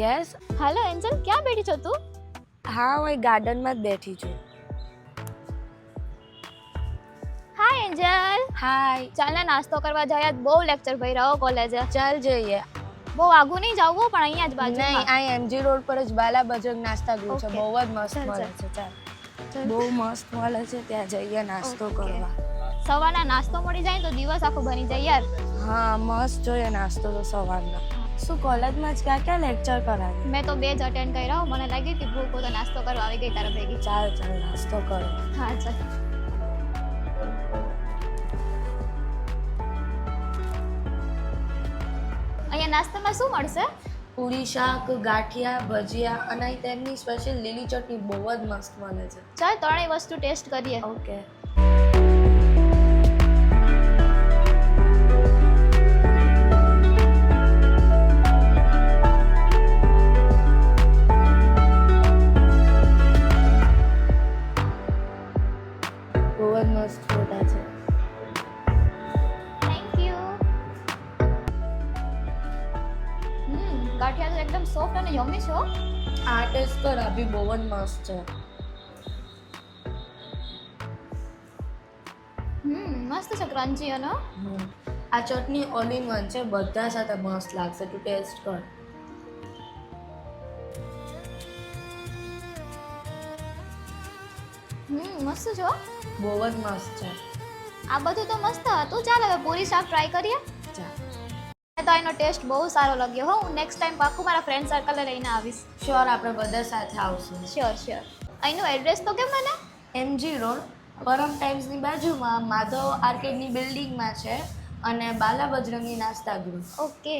Yes હાલો Angel ક્યાં બેઠી છો તું? હા હું ગાર્ડનમાં જ બેઠી છું. હાય એન્જલ હાય ચાલ ને નાસ્તો કરવા જાય બહુ લેક્ચર ભરી રહ્યો કોલેજે ચાલ જઈએ. બહુ આગું નહીં જવું પણ અહીંયા જ બાજુ નહીં આ એમજી રોડ પર જ બાલા બજરંગ નાસ્તા ગૃહ છે. બહુ જ મસ્ત મળે છે. ચાલ. બહુ મસ્ત મળે છે. ત્યાં જઈએ નાસ્તો કરવા. સવારના નાસ્તો મળી જાય તો દિવસ આખો બની જાય યાર. હા મસ્ત જોઈએ નાસ્તો તો સવારનો. શું કોલેજમાં જ ક્યાં ક્યાં લેક્ચર કરાવે? મેં તો બે જ અટેન્ડ કર્યા મને લાગે કે ભૂખ તો નાસ્તો કરવા આવી ગઈ તારા ભેગી. ચાલ ચાલ નાસ્તો કરો. હા ચાલ. અહીંયા નાસ્તામાં શું મળશે? પૂરી શાક ગાંઠિયા ભજીયા અને તેમની સ્પેશિયલ લીલી ચટણી બહુ જ મસ્ત મળે છે. ચાલ ત્રણેય વસ્તુ ટેસ્ટ કરીએ. ઓકે મસ્ત ફોટા છે. થેન્ક યુ હમ તો એકદમ સોફ્ટ અને યમી છો આ ટેસ્ટ કર બી બહુ જ મસ્ત છે. હમ મસ્ત છે ક્રન્ચી અને આ ચટણી ઓલ ઇન વન છે બધા સાથે મસ્ત લાગશે તું ટેસ્ટ કર. હમ મસ્ત છો બહુ જ મસ્ત છે. આ બધું તો મસ્ત હતું. ચાલ હવે પૂરી શાક ટ્રાય કરીએ. ચાલ. તો એનો ટેસ્ટ બહુ સારો લાગ્યો હો. હું નેક્સ્ટ ટાઈમ પાકું મારા ફ્રેન્ડ સર્કલ લઈને આવીશ. શ્યોર આપણે બધા સાથે આવશું. શ્યોર શ્યોર અહીંનું એડ્રેસ તો કેમ મને? એમજી રોડ પરમ ટાઈમ્સની બાજુમાં માધવ આર્કેડની બિલ્ડિંગમાં છે અને બાલા બજરંગી નાસ્તા ગૃહ. ઓકે